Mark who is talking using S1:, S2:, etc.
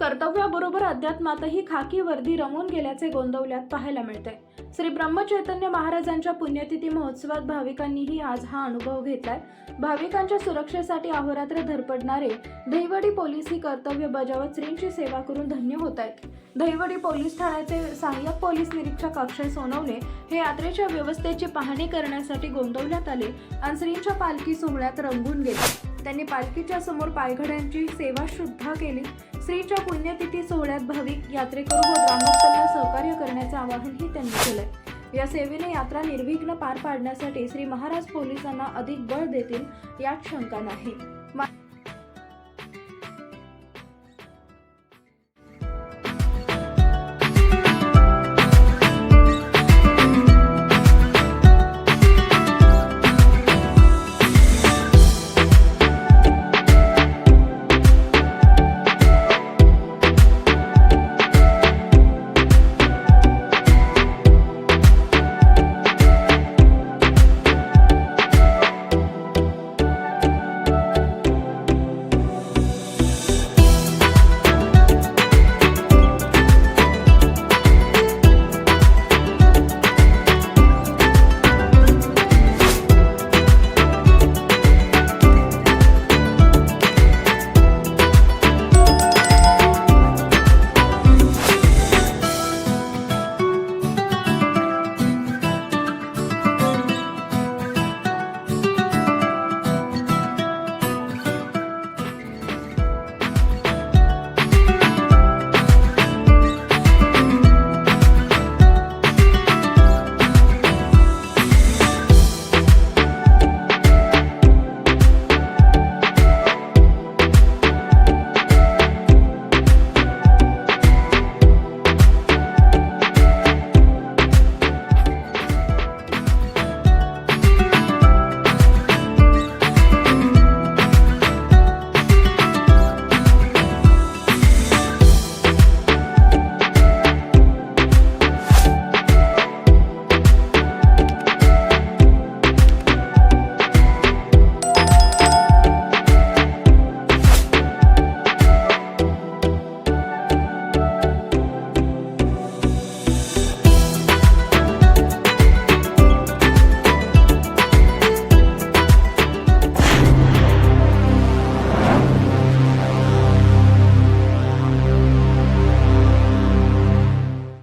S1: कर्तव्याबरोबर अध्यात्मातही खाकी वर्दी रमून गेल्याचे गोंदवल्यात पाहायला मिळते श्री ब्रह्मचैतन्य महाराजांच्या पुण्यतिथी महोत्सवात भाविकांनीही आज हा अनुभव घेतलाय. भाविकांच्या सुरक्षेसाठी अहोरात्र धडपडणारे दहिवडी पोलीस ही कर्तव्य बजावत श्रींची सेवा करून धन्य होत आहेत दहिवडी पोलीस ठाण्याचे सहाय्यक पोलीस निरीक्षक अक्षय सोनवणे हे यात्रेच्या व्यवस्थेची पाहणी करण्यासाठी गोंदवल्यात आले आणि श्रींच्या पालखी सोहळ्यात रंगून गेले. त्यांनी पालखीच्या समोर पायघड्यांची सेवा सुद्धा केली. श्रीच्या पुण्यतिथी सोहळ्यात भाविक यात्रेकरू व ग्रामस्थांना सहकार्य करण्याचं आवाहनही त्यांनी केलंय. या सेवेने यात्रा निर्विघ्न पार पाडण्यासाठी श्री महाराज पोलिसांना अधिक बळ देतील यात शंका नाही.